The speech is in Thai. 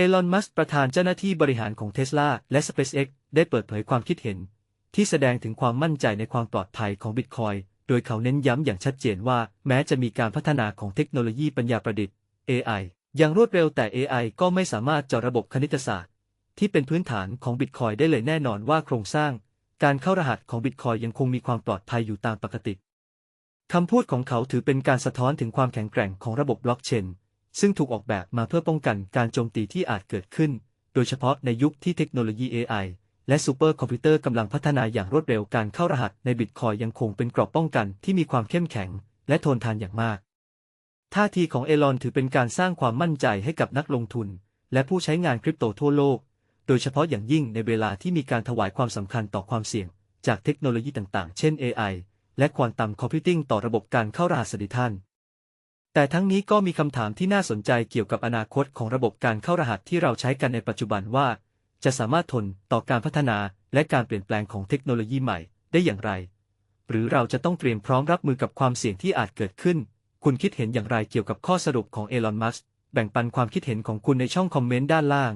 เอลอน มัสก์ประธานเจ้าหน้าที่บริหารของเทสลาและ SpaceX ได้เปิดเผยความคิดเห็น ที่แสดงถึงความมั่นใจในความปลอดภัยของบิตคอยโดยเขาเน้นย้ำอย่างชัดเจนว่า แม้จะมีการพัฒนาของเทคโนโลยีปัญญาประดิษฐ์ AI อย่างรวดเร็วแต่ AI ก็ไม่สามารถเจาะระบบคณิตศาสตร์ ที่เป็นพื้นฐานของบิตคอยได้เลยแน่นอนว่าโครงสร้าง การเข้ารหัสของบิตคอยยังคงมีความปลอดภัยอยู่ตามปกติคำพูดของเขาถือเป็นการสะท้อนถึงความแข็งแกร่งของระบบบล็อกเชน ซึ่งถูกออกแบบมาเพื่อป้องกันการโจมตีที่อาจเกิดขึ้น โดยเฉพาะในยุคที่เทคโนโลยี AI และซูเปอร์คอมพิวเตอร์กำลังพัฒนาอย่างรวดเร็วการเข้ารหัสในบิตคอยยังคงเป็นกรอบป้องกันที่มีความเข้มแข็ง และทนทานอย่างมาก ท่าทีของเอลอนถือเป็นการสร้างความมั่นใจให้กับนักลงทุน และผู้ใช้งานคริปโตทั่วโลก โดยเฉพาะอย่างยิ่งในเวลาที่มีการถวายความสำคัญต่อความเสี่ยง จากเทคโนโลยีต่างๆ เช่น AI และควอนตัมคอมพิวติ้งต่อระบบการเข้ารหัสดิทัล แต่ทั้งนี้ก็มีคำถามที่น่าสนใจเกี่ยวกับอนาคตของระบบการเข้ารหัสที่เราใช้กันในปัจจุบันว่า จะสามารถทนต่อการพัฒนาและการเปลี่ยนแปลงของเทคโนโลยีใหม่ได้อย่างไร หรือเราจะต้องเตรียมพร้อมรับมือกับความเสี่ยงที่อาจเกิดขึ้น คุณคิดเห็นอย่างไรเกี่ยวกับข้อสรุปของเอลอน มัสก์แบ่งปันความคิดเห็นของคุณในช่องคอมเมนต์ด้านล่าง